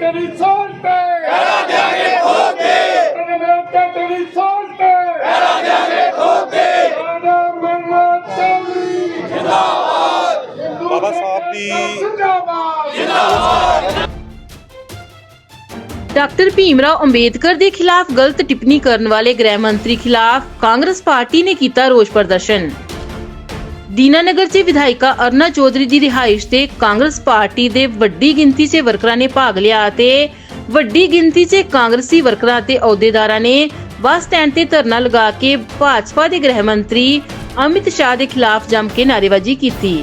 ਤੇਰੀ ਸੋਚ ਤੇ ਕਰਾ ਦਿਆਂਗੇ ਠੋਕ ਕੇ ਅਮਰੀਕਾ ਤੇਰੀ ਸੋਚ ਤੇ ਕਰਾ ਦਿਆਂਗੇ ਠੋਕ ਕੇ ਸਾਡਾ ਮਰਨਾ ਚੌਧਰੀ ਜਿੰਦਾਬਾਦ। ਬਾਬਾ ਸਾਹਿਬ ਦੀ ਜਿੰਦਾਬਾਦ। ਡਾਕਟਰ ਭੀਮਰਾਓ ਅੰਬੇਦਕਰ ਦੇ ਖਿਲਾਫ ਗਲਤ ਟਿੱਪਣੀ ਕਰਨ ਵਾਲੇ ਗ੍ਰਹਿ ਮੰਤਰੀ ਖਿਲਾਫ ਕਾਂਗਰਸ ਪਾਰਟੀ ਨੇ ਕੀਤਾ ਰੋਸ ਪ੍ਰਦਰਸ਼ਨ। ਦੀਨਾਨਗਰ 'ਚ ਵਿਧਾਇਕਾ ਅਰਨਾ ਚੌਧਰੀ ਦੀ ਰਿਹਾਇਸ਼ ਤੇ ਕਾਂਗਰਸ ਪਾਰਟੀ ਦੇ ਵੱਡੀ ਗਿਣਤੀ 'ਚ ਵਰਕਰਾਂ ਨੇ ਭਾਗ ਲਿਆ ਅਤੇ ਵੱਡੀ ਗਿਣਤੀ 'ਚ ਕਾਂਗਰਸੀ ਵਰਕਰਾਂ ਤੇ ਅਹੁਦੇਦਾਰਾਂ ਨੇ ਬੱਸ ਸਟੈਂਡ ਤੇ ਧਰਨਾ ਲਗਾ ਕੇ ਭਾਜਪਾ ਦੇ ਗ੍ਰਹਿ ਮੰਤਰੀ ਅਮਿਤ ਸ਼ਾਹ ਦੇ ਖਿਲਾਫ ਜੰਮ ਕੇ ਨਾਅਰੇਬਾਜ਼ੀ ਕੀਤੀ।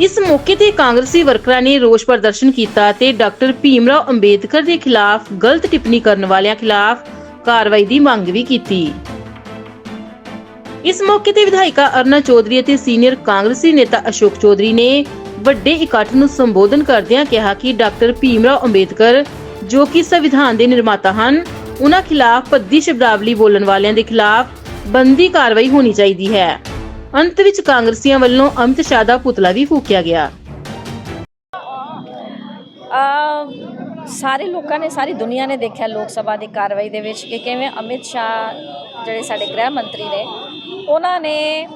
ਇਸ ਮੌਕੇ ਤੇ ਕਾਂਗਰਸੀ ਵਰਕਰਾਂ ਨੇ ਰੋਸ ਪ੍ਰਦਰਸ਼ਨ ਕੀਤਾ ਤੇ ਡਾਕਟਰ ਭੀਮਰਾਓ ਅੰਬੇਦਕਰ ਦੇ ਖਿਲਾਫ ਗਲਤ ਟਿੱਪਣੀ ਕਰਨ ਵਾਲਿਆਂ ਖਿਲਾਫ ਕਾਰਵਾਈ ਦੀ ਮੰਗ ਵੀ ਕੀਤੀ। ਇਸ ਮੌਕੇ ਤੇ ਵਿਧਾਇਕਾ ਅਰਨਾ ਚੌਧਰੀ ਅਤੇ ਸੀਨੀਅਰ ਕਾਂਗਰਸੀ ਨੇਤਾ ਅਸ਼ੋਕ ਚੌਧਰੀ ਨੇ ਵੱਡੇ ਇਕੱਠ ਨੂੰ ਸੰਬੋਧਨ ਕਰਦਿਆਂ ਕਿਹਾ ਕਿ ਡਾਕਟਰ ਭੀਮਰਾਓ ਅੰਬੇਦਕਰ, ਜੋ ਕਿ ਸੰਵਿਧਾਨ ਦੇ ਨਿਰਮਾਤਾ ਹਨ, ਉਹਨਾਂ ਖਿਲਾਫ ਭੱਦੀ ਸ਼ਬਦਾਵਲੀ ਬੋਲਣ ਵਾਲਿਆਂ ਦੇ ਖਿਲਾਫ ਬੰਦੀ ਕਾਰਵਾਈ ਹੋਣੀ ਚਾਹੀਦੀ ਹੈ। ਅੰਤ ਵਿੱਚ ਕਾਂਗਰਸੀਆਂ ਵੱਲੋਂ ਅਮਿਤ ਸ਼ਾਹ ਦਾ ਪੁਤਲਾ ਵੀ ਫੂਕਿਆ ਗਿਆ। ਸਾਰੇ ਲੋਕਾਂ ਨੇ, ਸਾਰੀ ਦੁਨੀਆ ਨੇ ਦੇਖਿਆ ਲੋਕ ਸਭਾ ਦੀ ਕਾਰਵਾਈ ਦੇ ਵਿੱਚ ਕਿ ਕਿਵੇਂ ਅਮਿਤ ਸ਼ਾਹ ਜਿਹੜੇ ਸਾਡੇ ਗ੍ਰਹਿ ਮੰਤਰੀ ਨੇ ਉਹਨਾਂ ਨੇ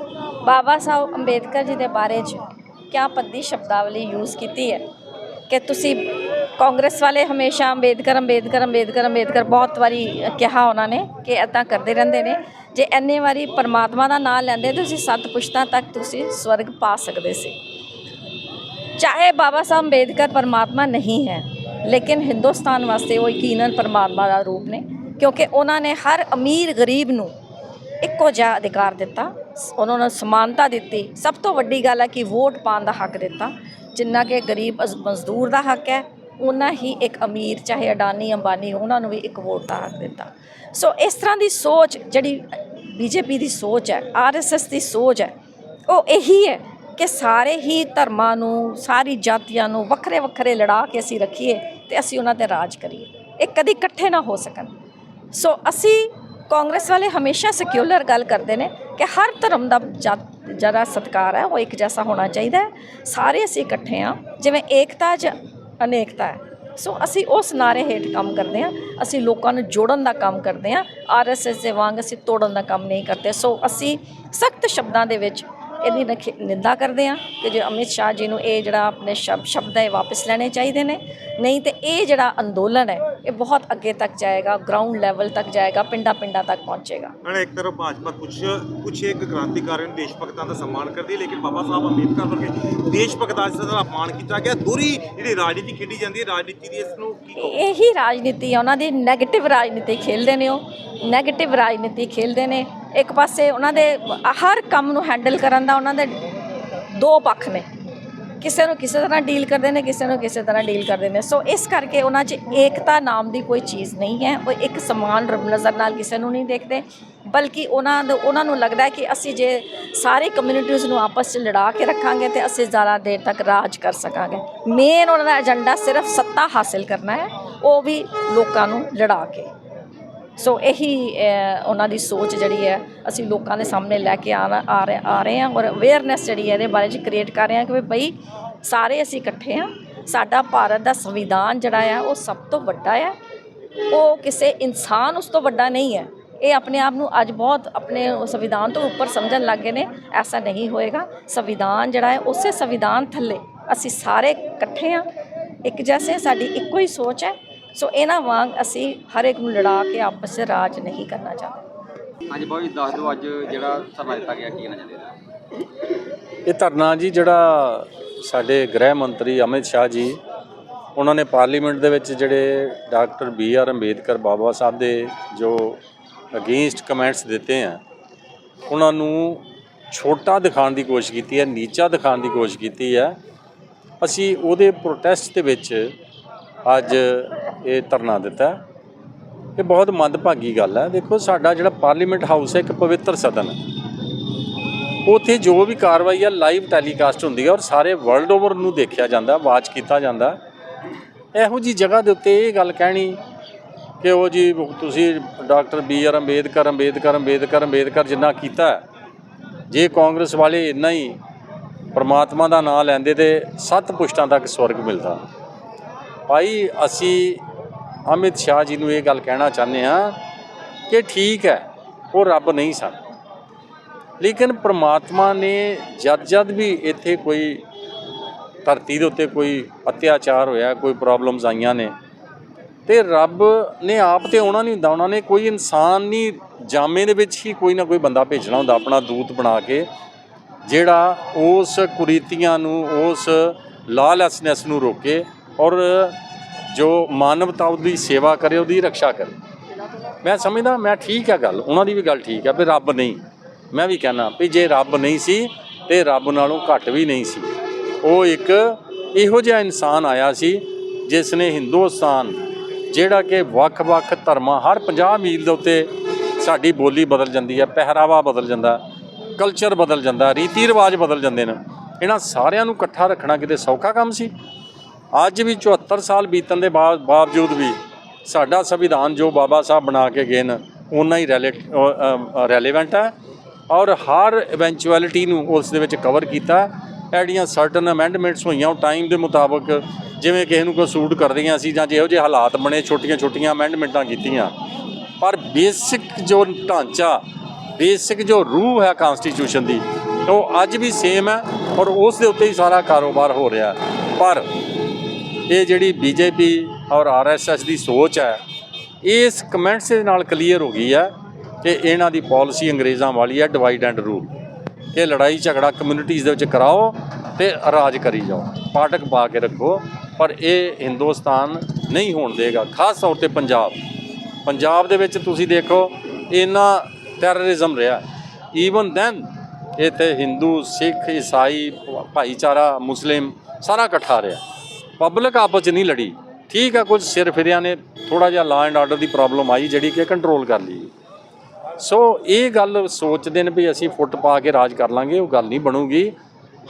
ਬਾਬਾ ਸਾਹਿਬ ਅੰਬੇਦਕਰ ਜੀ ਦੇ ਬਾਰੇ 'ਚ ਕਿਆ ਪੱਦੀ ਸ਼ਬਦਾਵਲੀ ਯੂਜ਼ ਕੀਤੀ ਹੈ? ਕਿ ਤੁਸੀਂ ਕਾਂਗਰਸ ਵਾਲੇ ਹਮੇਸ਼ਾ ਅੰਬੇਦਕਰ ਅੰਬੇਦਕਰ ਅੰਬੇਦਕਰ ਅੰਬੇਦਕਰ ਬਹੁਤ ਵਾਰੀ ਕਿਹਾ ਉਹਨਾਂ ਨੇ ਕਿ ਇਦਾਂ ਕਰਦੇ ਰਹਿੰਦੇ ਨੇ। ਜੇ ਇੰਨੇ ਵਾਰੀ ਪਰਮਾਤਮਾ ਦਾ ਨਾਮ ਲੈਂਦੇ ਤੁਸੀਂ ਸੱਤ ਪੁਸ਼ਤਾਂ ਤੱਕ ਤੁਸੀਂ ਸਵਰਗ ਪਾ ਸਕਦੇ ਸੀ। ਚਾਹੇ ਬਾਬਾ ਸਾਹਿਬ ਅੰਬੇਦਕਰ ਪਰਮਾਤਮਾ ਨਹੀਂ ਹੈ, ਲੇਕਿਨ ਹਿੰਦੁਸਤਾਨ ਵਾਸਤੇ ਉਹ ਯਕੀਨਨ ਪਰਮਾਤਮਾ ਦਾ ਰੂਪ ਨੇ, ਕਿਉਂਕਿ ਉਹਨਾਂ ਨੇ ਹਰ ਅਮੀਰ ਗਰੀਬ ਨੂੰ ਇੱਕੋ ਜਿਹਾ ਅਧਿਕਾਰ ਦਿੱਤਾ ਉਹਨਾਂ ਨੂੰ ਸਮਾਨਤਾ ਦਿੱਤੀ। ਸਭ ਤੋਂ ਵੱਡੀ ਗੱਲ ਹੈ ਕਿ ਵੋਟ ਪਾਉਣ ਦਾ ਹੱਕ ਦਿੱਤਾ। ਜਿੰਨਾ ਕਿ ਗਰੀਬ ਅਜ਼- ਮਜ਼ਦੂਰ ਦਾ ਹੱਕ ਹੈ ਉਹਨਾਂ ਹੀ ਇੱਕ ਅਮੀਰ, ਚਾਹੇ ਅਡਾਨੀ, ਅੰਬਾਨੀ, ਉਹਨਾਂ ਨੂੰ ਵੀ ਇੱਕ ਵੋਟ ਦਾ ਹੱਕ ਦਿੱਤਾ। ਸੋ ਇਸ ਤਰ੍ਹਾਂ ਦੀ ਸੋਚ ਜਿਹੜੀ ਬੀਜੇਪੀ ਦੀ ਸੋਚ ਹੈ ਆਰਐਸਐਸ ਦੀ ਸੋਚ ਹੈ, ਉਹ ਇਹੀ ਹੈ ਕਿ ਸਾਰੇ ਹੀ ਧਰਮਾਂ ਨੂੰ, ਸਾਰੀ ਜਾਤੀਆਂ ਨੂੰ ਵੱਖਰੇ ਵੱਖਰੇ ਲੜਾ ਕੇ ਅਸੀਂ ਰੱਖੀਏ ਤੇ ਅਸੀਂ ਉਹਨਾਂ ਤੇ ਰਾਜ ਕਰੀਏ। ਇਹ ਕਦੀ ਇਕੱਠੇ ਨਾ ਹੋ ਸਕਣ। ਸੋ ਅਸੀਂ ਕਾਂਗਰਸ ਵਾਲੇ ਹਮੇਸ਼ਾ ਸਕਿਊਲਰ ਗੱਲ ਕਰਦੇ ਨੇ ਕਿ ਹਰ ਧਰਮ ਦਾ ਜਦ- ਜਿਹੜਾ ਸਤਕਾਰ ਹੈ, ਉਹ ਇੱਕ ਜੈਸਾ ਹੋਣਾ ਚਾਹੀਦਾ ਹੈ। ਸਾਰੇ ਅਸੀਂ ਇਕੱਠੇ ਹਾਂ, ਜਿਵੇਂ ਏਕਤਾ 'ਚ ਅਨੇਕਤਾ ਹੈ। ਸੋ ਅਸੀਂ ਉਸ ਨਾਰੇ ਹੇਠ ਕੰਮ ਕਰਦੇ ਹਾਂ, ਅਸੀਂ ਲੋਕਾਂ ਨੂੰ ਜੋੜਨ ਦਾ ਕੰਮ ਕਰਦੇ ਹਾਂ। ਆਰਐਸਐਸ ਦੇ ਵਾਂਗ ਅਸੀਂ ਤੋੜਨ ਦਾ ਕੰਮ ਨਹੀਂ ਕਰਦੇ। ਸੋ ਅਸੀਂ ਸਖਤ ਸ਼ਬਦਾਂ ਦੇ ਵਿੱਚ ਇਹਦੀ ਨਿੰਦਾ ਕਰਦੇ ਹਾਂ ਕਿ ਜੇ ਅਮਿਤ ਸ਼ਾਹ ਜੀ ਨੂੰ ਇਹ ਜਿਹੜਾ ਆਪਣੇ ਸ਼ਬ- ਸ਼ਬਦ ਹੈ ਵਾਪਸ ਲੈਣੇ ਚਾਹੀਦੇ ਨੇ। ਨਹੀਂ ਤੇ ਇਹ ਜਿਹੜਾ ਅੰਦੋਲਨ ਹੈ ਇਹ ਬਹੁਤ ਅੱਗੇ ਤੱਕ ਜਾਏਗਾ ਗਰਾਊਂਡ ਲੈਵਲ ਤੱਕ ਜਾਏਗਾ ਪਿੰਡਾਂ ਪਿੰਡਾਂ ਤੱਕ ਪਹੁੰਚੇਗਾ। ਹੁਣ ਇੱਕ ਤਰਫ ਭਾਜਪਾ ਕੁਛ ਕੁਛ ਇੱਕ ਕ੍ਰਾਂਤੀਕਾਰੀ ਨੂੰ ਦੇਸ਼ ਭਗਤਾਂ ਦਾ ਸਨਮਾਨ ਕਰਦੀ ਲੇਕਿਨ ਬਾਬਾ ਸਾਹਿਬ ਅੰਬੇਦਕਰ ਵਰਗੇ ਦੇਸ਼ ਭਗਤਾਂ ਦਾ ਅਪਮਾਨ ਕੀਤਾ ਗਿਆ। ਦੂਰੀ ਜਿਹੜੀ ਰਾਜਨੀਤੀ ਖੇਡੀ ਜਾਂਦੀ ਹੈ ਰਾਜਨੀਤੀ ਦੀ ਇਸ ਨੂੰ ਕੀ ਇਹੀ ਰਾਜਨੀਤੀ ਹੈ ਉਹਨਾਂ ਦੀ 네ਗੇਟਿਵ ਰਾਜਨੀਤੀ ਖੇਲਦੇ ਨੇ ਉਹ। 네ਗੇਟਿਵ ਰਾਜਨੀਤੀ ਖੇਲਦੇ ਨੇ। ਇੱਕ ਪਾਸੇ ਉਹਨਾਂ ਦੇ ਹਰ ਕੰਮ ਨੂੰ ਹੈਂਡਲ ਕਰਨ ਦਾ ਉਹਨਾਂ ਦੇ ਦੋ ਪੱਖ ਨੇ। ਕਿਸੇ ਨੂੰ ਕਿਸੇ ਤਰ੍ਹਾਂ ਡੀਲ ਕਰਦੇ ਨੇ, ਕਿਸੇ ਨੂੰ ਕਿਸੇ ਤਰ੍ਹਾਂ ਡੀਲ ਕਰਦੇ ਨੇ। ਸੋ ਇਸ ਕਰਕੇ ਉਹਨਾਂ 'ਚ ਏਕਤਾ ਨਾਮ ਦੀ ਕੋਈ ਚੀਜ਼ ਨਹੀਂ ਹੈ। ਉਹ ਇੱਕ ਸਮਾਨ ਨਜ਼ਰ ਨਾਲ ਕਿਸੇ ਨੂੰ ਨਹੀਂ ਦੇਖਦੇ, ਬਲਕਿ ਉਹਨਾਂ ਦਾ, ਉਹਨਾਂ ਨੂੰ ਲੱਗਦਾ ਹੈ ਕਿ ਅਸੀਂ ਜੇ ਸਾਰੇ ਕਮਿਊਨਿਟੀਜ਼ ਨੂੰ ਆਪਸ 'ਚ ਲੜਾ ਕੇ ਰੱਖਾਂਗੇ ਤੇ ਅਸੀਂ ਜ਼ਿਆਦਾ ਦੇਰ ਤੱਕ ਰਾਜ ਕਰ ਸਕਾਂਗੇ। ਮੇਨ ਉਹਨਾਂ ਦਾ ਏਜੰਡਾ ਸਿਰਫ ਸੱਤਾ ਹਾਸਿਲ ਕਰਨਾ ਹੈ, ਉਹ ਵੀ ਲੋਕਾਂ ਨੂੰ ਲੜਾ ਕੇ। ਸੋ ਇਹੀ ਉਹਨਾਂ ਦੀ ਸੋਚ ਜਿਹੜੀ ਹੈ, ਅਸੀਂ ਲੋਕਾਂ ਦੇ ਸਾਹਮਣੇ ਲੈ ਕੇ ਆ ਰਹੇ ਆ ਰਹੇ ਹਾਂ ਔਰ ਅਵੇਅਰਨੈਸ ਜਿਹੜੀ ਹੈ ਇਹਦੇ ਬਾਰੇ ਚ ਕ੍ਰੀਏਟ ਕਰ ਰਹੇ ਹਾਂ ਕਿ ਵੀ ਬਈ ਸਾਰੇ ਅਸੀਂ ਇਕੱਠੇ ਹਾਂ, ਸਾਡਾ ਭਾਰਤ ਦਾ ਸੰਵਿਧਾਨ ਜਿਹੜਾ ਆ, ਉਹ ਸਭ ਤੋਂ ਵੱਡਾ ਹੈ ਉਹ ਕਿਸੇ ਇਨਸਾਨ ਉਸ ਤੋਂ ਵੱਡਾ ਨਹੀਂ ਹੈ। ਇਹ ਆਪਣੇ ਆਪ ਨੂੰ ਅੱਜ ਬਹੁਤ ਆਪਣੇ ਸੰਵਿਧਾਨ ਤੋਂ ਉੱਪਰ ਸਮਝਣ ਲੱਗ ਗਏ ਨੇ, ਐਸਾ ਨਹੀਂ ਹੋਏਗਾ। ਸੰਵਿਧਾਨ ਜਿਹੜਾ ਹੈ, ਉਸੇ ਸੰਵਿਧਾਨ ਥੱਲੇ ਅਸੀਂ ਸਾਰੇ ਇਕੱਠੇ ਹਾਂ। ਇੱਕ ਜੈਸੇ ਸਾਡੀ ਇੱਕੋ ਹੀ ਸੋਚ ਹੈ। ਸੋ ਇਹਨਾਂ ਵਾਂਗ ਅਸੀਂ ਹਰ ਇੱਕ ਨੂੰ ਲੜਾ ਕੇ ਆਪਸ 'ਚ ਰਾਜ ਨਹੀਂ ਕਰਨਾ ਚਾਹੁੰਦੇ। ਹਾਂਜੀ ਬਾਬੂ ਜੀ ਦੱਸ ਦਿਓ ਅੱਜ ਜਿਹੜਾ ਧਰਨਾ ਦਿੱਤਾ ਗਿਆ ਕੀ ਕਹਿਣਾ ਚਾਹੁੰਦੇ ਇਹ ਧਰਨਾ ਜੀ ਜਿਹੜਾ ਸਾਡੇ ਗ੍ਰਹਿ ਮੰਤਰੀ ਅਮਿਤ ਸ਼ਾਹ ਜੀ ਉਹਨਾਂ ਨੇ ਪਾਰਲੀਮੈਂਟ ਦੇ ਵਿੱਚ ਜਿਹੜੇ doctor B R Ambedkar Baba Sahib ਦੇ ਜੋ ਅਗੇਂਸਟ ਕਮੈਂਟਸ ਦਿੱਤੇ ਆ ਉਹਨਾਂ ਨੂੰ ਛੋਟਾ ਦਿਖਾਉਣ ਦੀ ਕੋਸ਼ਿਸ਼ ਕੀਤੀ ਹੈ ਨੀਚਾ ਦਿਖਾਉਣ ਦੀ ਕੋਸ਼ਿਸ਼ ਕੀਤੀ ਹੈ। ਅਸੀਂ ਉਹਦੇ ਪ੍ਰੋਟੈਸਟ ਦੇ ਵਿੱਚ ਅੱਜ ਇਹ ਧਰਨਾ ਦਿੱਤਾ ਇਹ ਬਹੁਤ ਮੰਦਭਾਗੀ ਗੱਲ ਹੈ। ਦੇਖੋ, ਸਾਡਾ ਜਿਹੜਾ ਪਾਰਲੀਮੈਂਟ ਹਾਊਸ ਹੈ, ਇੱਕ ਪਵਿੱਤਰ ਸਦਨ ਹੈ। ਉੱਥੇ ਜੋ ਵੀ ਕਾਰਵਾਈ ਆ ਲਾਈਵ ਟੈਲੀਕਾਸਟ ਹੁੰਦੀ ਹੈ ਔਰ ਸਾਰੇ ਵਰਲਡ ਓਵਰ ਨੂੰ ਦੇਖਿਆ ਜਾਂਦਾ ਵਾਚ ਕੀਤਾ ਜਾਂਦਾ ਇਹੋ ਜੀ ਜਗ੍ਹਾ ਦੇ ਉੱਤੇ ਇਹ ਗੱਲ ਕਹਿਣੀ ਕਿ ਉਹ ਜੀ ਤੁਸੀਂ doctor B R Ambedkar Ambedkar Ambedkar Ambedkar ਜਿੰਨਾ ਕੀਤਾ ਜੇ ਕਾਂਗਰਸ ਵਾਲੇ ਇੰਨਾ ਹੀ ਪਰਮਾਤਮਾ ਦਾ ਨਾਮ ਲੈਂਦੇ ਤੇ ਸੱਤ ਪੁਸ਼ਤਾਂ ਤੱਕ ਸਵਰਗ ਮਿਲਦਾ। ਭਾਈ, ਅਸੀਂ ਅਮਿਤ ਸ਼ਾਹ ਜੀ ਨੂੰ ਇਹ ਗੱਲ ਕਹਿਣਾ ਚਾਹੁੰਦੇ ਆ ਕਿ ਠੀਕ ਹੈ, ਉਹ ਰੱਬ ਨਹੀਂ ਸਨ। ਲੇਕਿਨ ਪ੍ਰਮਾਤਮਾ ਨੇ ਜਦ ਜਦ ਵੀ ਇੱਥੇ ਕੋਈ ਧਰਤੀ ਦੇ ਉੱਤੇ ਕੋਈ ਅਤਿਆਚਾਰ ਹੋਇਆ, ਕੋਈ ਪ੍ਰੋਬਲਮਸ ਆਈਆਂ ਨੇ, ਤੇ ਰੱਬ ਨੇ ਆਪ ਤੇ ਆਉਣਾ ਨਹੀਂ ਹੁੰਦਾ, ਉਹਨਾਂ ਨੇ ਕੋਈ ਇਨਸਾਨ ਨਹੀਂ, ਜਾਮੇ ਦੇ ਵਿੱਚ ਹੀ ਕੋਈ ਨਾ ਕੋਈ ਬੰਦਾ ਭੇਜਣਾ ਹੁੰਦਾ, ਆਪਣਾ ਦੂਤ ਬਣਾ ਕੇ, ਜਿਹੜਾ ਉਸ ਕੁਰੀਤੀਆਂ ਨੂੰ, ਉਸ ਲਾਲੈਸਨੈਸ ਨੂੰ ਰੋਕੇ ਔਰ ਜੋ ਮਾਨਵਤਾ ਦੀ ਸੇਵਾ ਕਰੇ, ਉਹਦੀ ਰੱਖਿਆ ਕਰੇ। ਮੈਂ ਸਮਝਦਾ, ਮੈਂ ਠੀਕ ਹੈ ਗੱਲ, ਉਹਨਾਂ ਦੀ ਵੀ ਗੱਲ ਠੀਕ ਹੈ ਵੀ ਰੱਬ ਨਹੀਂ। ਮੈਂ ਵੀ ਕਹਿੰਦਾ ਵੀ ਜੇ ਰੱਬ ਨਹੀਂ ਸੀ, ਤੇ ਰੱਬ ਨਾਲੋਂ ਘੱਟ ਵੀ ਨਹੀਂ ਸੀ। ਉਹ ਇੱਕ ਇਹੋ ਜਿਹਾ ਇਨਸਾਨ ਆਇਆ ਸੀ, ਜਿਸ ਨੇ ਹਿੰਦੁਸਤਾਨ, ਜਿਹੜਾ ਕਿ ਵੱਖ-ਵੱਖ ਧਰਮਾਂ, ਹਰ 50 ਮੀਲ ਦੇ ਉੱਤੇ ਸਾਡੀ ਬੋਲੀ ਬਦਲ ਜਾਂਦੀ ਹੈ ਪਹਿਰਾਵਾ ਬਦਲ ਜਾਂਦਾ ਕਲਚਰ ਬਦਲ ਜਾਂਦਾ ਰੀਤੀ ਰਿਵਾਜ ਬਦਲ ਜਾਂਦੇ ਨੇ। ਇਹਨਾਂ ਸਾਰਿਆਂ ਨੂੰ ਇਕੱਠਾ ਰੱਖਣਾ ਕਿਤੇ ਸੌਖਾ ਕੰਮ ਸੀ? ਅੱਜ ਵੀ 74 ਸਾਲ ਬੀਤਣ ਦੇ ਬਾਵ- ਬਾਵਜੂਦ ਵੀ ਸਾਡਾ ਸੰਵਿਧਾਨ ਜੋ ਬਾਬਾ ਸਾਹਿਬ ਬਣਾ ਕੇ ਗਏ ਨੇ ਉਨਾ ਹੀ ਰੈਲੇਵੈਂਟ ਹੈ ਔਰ ਹਰ ਇਵੈਂਚੁਅਲਿਟੀ ਨੂੰ ਉਸ ਦੇ ਵਿੱਚ ਕਵਰ ਕੀਤਾ ਐਡੀਆਂ ਸਰਟਨ ਅਮੈਂਡਮੈਂਟਸ ਹੋਈਆਂ, ਉਹ ਟਾਈਮ ਦੇ ਮੁਤਾਬਕ ਜਿਵੇਂ ਕਿਸੇ ਨੂੰ ਕੋਈ ਸੂਟ ਕਰਦੀਆਂ ਸੀ ਜਾਂ ਜਿਹੋ ਜਿਹੇ ਹਾਲਾਤ ਬਣੇ, ਛੋਟੀਆਂ-ਛੋਟੀਆਂ ਅਮੈਂਡਮੈਂਟਾਂ ਕੀਤੀਆਂ। ਪਰ ਬੇਸਿਕ ਜੋ ਢਾਂਚਾ ਬੇਸਿਕ ਜੋ ਰੂਹ ਹੈ ਕਨਸਟੀਟਿਊਸ਼ਨ ਦੀ, ਉਹ ਅੱਜ ਵੀ ਸੇਮ ਹੈ ਔਰ ਉਸ ਦੇ ਉੱਤੇ ਹੀ ਸਾਰਾ ਕਾਰੋਬਾਰ ਹੋ ਰਿਹਾ ਪਰ ਇਹ ਜਿਹੜੀ ਬੀਜੇਪੀ ਔਰ ਆਰਐਸਐਸ ਦੀ ਸੋਚ ਹੈ, ਇਸ ਕਮੈਂਟਸ ਦੇ ਨਾਲ ਕਲੀਅਰ ਹੋ ਗਈ ਹੈ ਕਿ ਇਹਨਾਂ ਦੀ ਪਾਲਿਸੀ ਅੰਗਰੇਜ਼ਾਂ ਵਾਲੀ ਹੈ ਡਿਵਾਈਡ ਐਂਡ ਰੂਲ ਇਹ ਲੜਾਈ ਝਗੜਾ ਕਮਿਊਨਿਟੀਜ਼ ਦੇ ਵਿੱਚ ਕਰਾਓ ਤੇ ਰਾਜ ਕਰੀ ਜਾਓ। ਪਾਟਕ ਪਾ ਕੇ ਰੱਖੋ, ਪਰ ਇਹ ਹਿੰਦੁਸਤਾਨ ਨਹੀਂ ਹੋਣ ਦੇਗਾ, ਖਾਸ ਤੌਰ ਤੇ ਪੰਜਾਬ। ਪੰਜਾਬ ਦੇ ਵਿੱਚ ਤੁਸੀਂ ਦੇਖੋ, ਇੰਨਾ ਟੈਰਰਿਜ਼ਮ ਰਿਹਾ। ਈਵਨ ਦੈਨ ਇੱਥੇ ਹਿੰਦੂ ਸਿੱਖ ਈਸਾਈ ਭਾਈਚਾਰਾ ਮੁਸਲਿਮ ਸਾਰਾ ਇਕੱਠਾ ਰਿਹਾ। ਪਬਲਿਕ ਆਪਸ 'ਚ ਨਹੀਂ ਲੜੀ। ਠੀਕ ਆ, ਕੁਝ ਸਿਰ ਫਿਰਿਆਂ ਨੇ ਥੋੜਾ ਜਿਹਾ ਲਾ ਐਂਡ ਆਰਡਰ ਦੀ ਪ੍ਰੋਬਲਮ ਆਈ ਜਿਹੜੀ ਕਿ ਕੰਟਰੋਲ ਕਰ ਲਈ। ਸੋ ਇਹ ਗੱਲ ਸੋਚਦੇ ਨੇ ਵੀ ਅਸੀਂ ਫੁੱਟ ਪਾ ਕੇ ਰਾਜ ਕਰ ਲਾਂਗੇ, ਉਹ ਗੱਲ ਨਹੀਂ ਬਣੂਗੀ।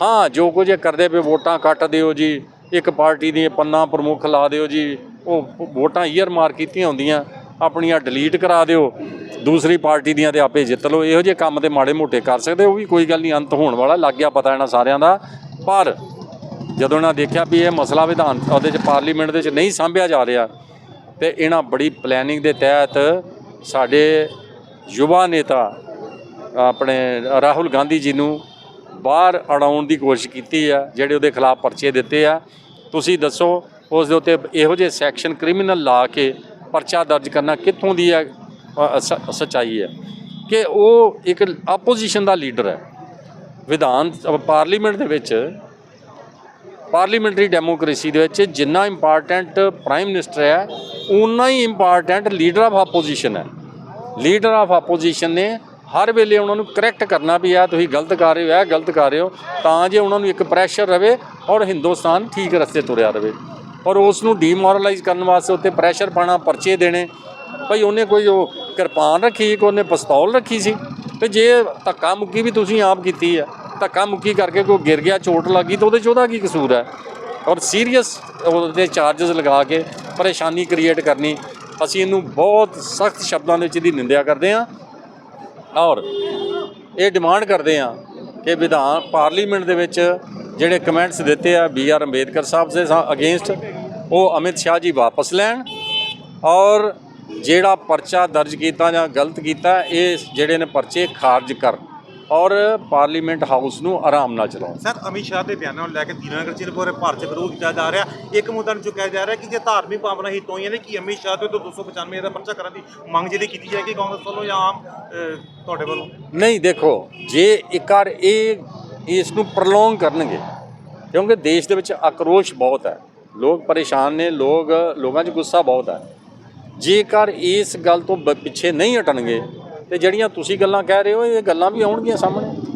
ਹਾਂ, ਜੋ ਕੁਝ ਇਹ ਕਰਦੇ ਪਏ, ਵੋਟਾਂ ਕੱਟ ਦਿਓ ਜੀ, ਇੱਕ ਪਾਰਟੀ ਦੀਆਂ ਪੰਨਾ ਪ੍ਰਮੁੱਖ ਲਾ ਦਿਓ ਜੀ, ਉਹ ਵੋਟਾਂ ਈਅਰ ਮਾਰ ਕੀਤੀਆਂ ਹੁੰਦੀਆਂ, ਆਪਣੀਆਂ ਡਿਲੀਟ ਕਰਾ ਦਿਓ, ਦੂਸਰੀ ਪਾਰਟੀ ਦੀਆਂ ਤੇ ਆਪੇ ਜਿੱਤ ਲਓ, ਇਹੋ ਜਿਹੇ ਕੰਮ ਤੇ ਮਾੜੇ ਮੋਟੇ ਕਰ ਸਕਦੇ ਉਹ ਵੀ ਕੋਈ ਗੱਲ ਨਹੀਂ, ਅੰਤ ਹੋਣ ਵਾਲਾ, ਲੱਗ ਗਿਆ ਪਤਾ ਇਹਨਾਂ ਸਾਰਿਆਂ ਦਾ। ਪਰ ਜਦੋਂ ਇਹਨਾਂ ਦੇਖਿਆ ਵੀ ਇਹ ਮਸਲਾ ਵਿਧਾਨ ਉਹਦੇ ਚ ਪਾਰਲੀਮੈਂਟ ਦੇ ਚ ਨਹੀਂ ਸਾਂਭਿਆ ਜਾ ਰਿਹਾ ਤੇ ਇਹਨਾਂ ਬੜੀ ਪਲੈਨਿੰਗ ਦੇ ਤਹਿਤ ਸਾਡੇ ਯੁਵਾ ਨੇਤਾ ਆਪਣੇ ਰਾਹੁਲ ਗਾਂਧੀ ਜੀ ਨੂੰ ਬਾਹਰ ਅੜਾਉਣ ਦੀ ਕੋਸ਼ਿਸ਼ ਕੀਤੀ ਆ ਜਿਹੜੇ ਉਹਦੇ ਖਿਲਾਫ ਪਰਚੇ ਦਿੱਤੇ ਆ। ਤੁਸੀਂ ਦੱਸੋ ਉਸ ਦੇ ਉੱਤੇ ਇਹੋ ਜਿਹੇ ਸੈਕਸ਼ਨ ਕ੍ਰਿਮੀਨਲ ਲਾ ਕੇ ਪਰਚਾ ਦਰਜ ਕਰਨਾ ਕਿੱਥੋਂ ਦੀ ਹੈ ਅ, ਸੱਚਾਈ ਹੈ ਕਿ ਉਹ ਇੱਕ ਆਪੋਜੀਸ਼ਨ ਦਾ ਲੀਡਰ ਹੈ ਵਿਧਾਨ ਪਾਰਲੀਮੈਂਟ ਦੇ ਵਿੱਚ ਪਾਰਲੀਮੈਂਟਰੀ ਡੈਮੋਕ੍ਰੇਸੀ ਦੇ ਵਿੱਚ ਜਿੰਨਾ ਇੰਪੋਰਟੈਂਟ ਪ੍ਰਾਈਮ ਮਿਨਿਸਟਰ ਹੈ ਉਨਾ ਹੀ ਇੰਪੋਰਟੈਂਟ ਲੀਡਰ ਆਫ ਆਪੋਜੀਸ਼ਨ ਹੈ। ਲੀਡਰ ਆਫ ਆਪੋਜੀਸ਼ਨ ਨੇ ਹਰ ਵੇਲੇ ਉਹਨਾਂ ਨੂੰ ਕਰੈਕਟ ਕਰਨਾ ਵੀ ਆ ਤੁਸੀਂ ਗਲਤ ਕਰ ਰਹੇ ਹੋ, ਇਹ ਗਲਤ ਕਰ ਰਹੇ ਹੋ, ਤਾਂ ਜੇ ਉਹਨਾਂ ਨੂੰ ਇੱਕ ਪ੍ਰੈਸ਼ਰ ਰਵੇ ਔਰ ਹਿੰਦੁਸਤਾਨ ਠੀਕ ਰਸਤੇ ਤੁਰਿਆ ਰਵੇ। ਔਰ ਉਸ ਨੂੰ ਡੀਮੋਰਲਾਈਜ਼ ਕਰਨ ਵਾਸਤੇ ਉੱਤੇ ਪ੍ਰੈਸ਼ਰ ਪਾਣਾ ਪਰਚੇ ਦੇਣੇ। ਭਈ ਉਹਨੇ ਕੋਈ ਉਹ ਕਿਰਪਾਨ ਰੱਖੀ, ਕੋਈ ਉਹਨੇ ਪਿਸਤੌਲ ਰੱਖੀ ਸੀ। ਤੇ ਜੇ ਧੱਕਾ ਮੁੱਕੀ ਵੀ ਤੁਸੀਂ ਆਪ ਕੀਤੀ ਹੈ ਧੱਕਾ ਮੁੱਕੀ ਕਰਕੇ ਕੋਈ ਗਿਰ ਗਿਆ, ਚੋਟ ਲੱਗੀ ਤਾਂ ਉਹਦੇ 'ਚ ਉਹਦਾ ਕੀ ਕਸੂਰ ਹੈ? ਔਰ ਸੀਰੀਅਸ ਉਹਦੇ ਚਾਰजेस ਲਗਾ ਕੇ ਪਰੇਸ਼ਾਨੀ ਕ੍ਰੀਏਟ ਕਰਨੀ, ਅਸੀਂ ਇਹਨੂੰ ਬਹੁਤ ਸਖਤ ਸ਼ਬਦਾਂ ਦੇ ਵਿੱਚ ਇਹਦੀ ਨਿੰਦਿਆ ਕਰਦੇ ਹਾਂ। ਔਰ ਇਹ ਡਿਮਾਂਡ ਕਰਦੇ ਹਾਂ ਕਿ ਵਿਧਾਨ ਪਾਰਲੀਮੈਂਟ ਦੇ ਵਿੱਚ ਜਿਹੜੇ ਕਮੈਂਟਸ ਦਿੱਤੇ ਆ ਬੀ ਆਰ ਅੰਬੇਦਕਰ ਸਾਹਿਬ ਦੇ ਅਗੇਂਸਟ ਉਹ ਅਮਿਤ ਸ਼ਾਹ ਜੀ ਵਾਪਸ ਲੈਣ। ਔਰ ਜਿਹੜਾ ਪਰਚਾ ਦਰਜ ਕੀਤਾ ਜਾਂ ਗਲਤ ਕੀਤਾ, ਇਹ ਜਿਹੜੇ ਨੇ ਪਰਚੇ ਖਾਰਜ ਕਰ ਔਰ ਪਾਰਲੀਮੈਂਟ ਹਾਊਸ ਨੂੰ ਆਰਾਮ ਨਾਲ ਚਲਾਉਣ। ਸਰ ਅਮਿਤ ਸ਼ਾਹ ਦੇ ਬਿਆਨਾਂ ਨੂੰ ਲੈ ਕੇ ਦੀਨਾਨਗਰ ਚ ਪੂਰੇ ਭਾਰਤ ਚ ਵਿਰੋਧ ਕੀਤਾ ਜਾ ਰਿਹਾ। ਇੱਕ ਮੁੱਦਾ ਨੂੰ ਚੁੱਕਿਆ ਜਾ ਰਿਹਾ ਕਿ ਜੇ ਧਾਰਮਿਕ ਭਾਵਨਾ ਹੀ ਤੋਈਆਂ ਨੇ ਕਿ ਅਮਿਤ ਸ਼ਾਹ ਤੇ ਤੋਂ 295 ਦਾ ਪਰਚਾ ਕਰਨ ਦੀ ਮੰਗ ਜਿਹੜੀ ਕੀਤੀ ਜਾਏਗੀ ਕਾਂਗਰਸ ਵੱਲੋਂ ਜਾਂ ਆਮ ਤੁਹਾਡੇ ਵੱਲੋਂ? ਨਹੀਂ ਦੇਖੋ ਜੇ ਇੱਕ ਵਾਰ ਇਹ ਇਸ ਨੂੰ ਪ੍ਰੋਲੋਂਗ ਕਰਨਗੇ ਕਿਉਂਕਿ ਦੇਸ਼ ਦੇ ਵਿੱਚ ਆਕਰੋਸ਼ ਬਹੁਤ ਹੈ। ਲੋਕ ਪਰੇਸ਼ਾਨ ਨੇ ਲੋਕ ਲੋਕਾਂ 'ਚ ਗੁੱਸਾ ਬਹੁਤ ਹੈ। ਜੇਕਰ ਇਸ ਗੱਲ ਤੋਂ ਪਿੱਛੇ ਨਹੀਂ ਹਟਣਗੇ ਤੇ ਜਿਹੜੀਆਂ ਤੁਸੀਂ ਗੱਲਾਂ ਕਹਿ ਰਹੇ ਹੋ ਇਹ ਗੱਲਾਂ ਵੀ ਆਉਣਗੀਆਂ ਸਾਹਮਣੇ।